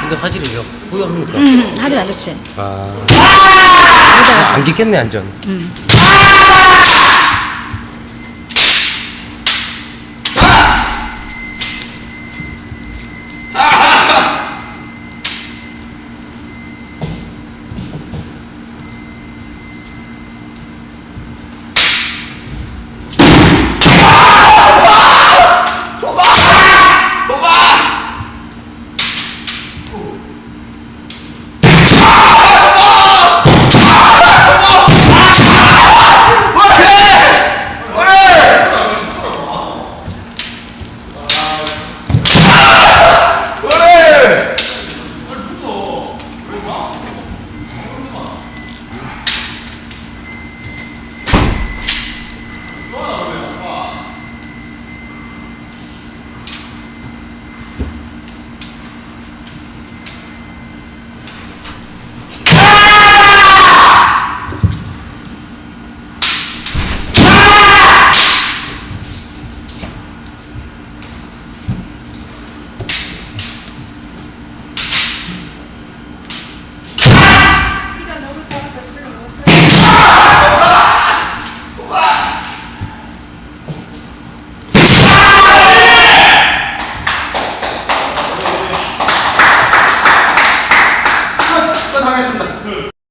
근데 화질이 왜 뿌옇습니까? 음, 하질 안 좋지. 아. 아, 안 깊겠네, 안전. 음.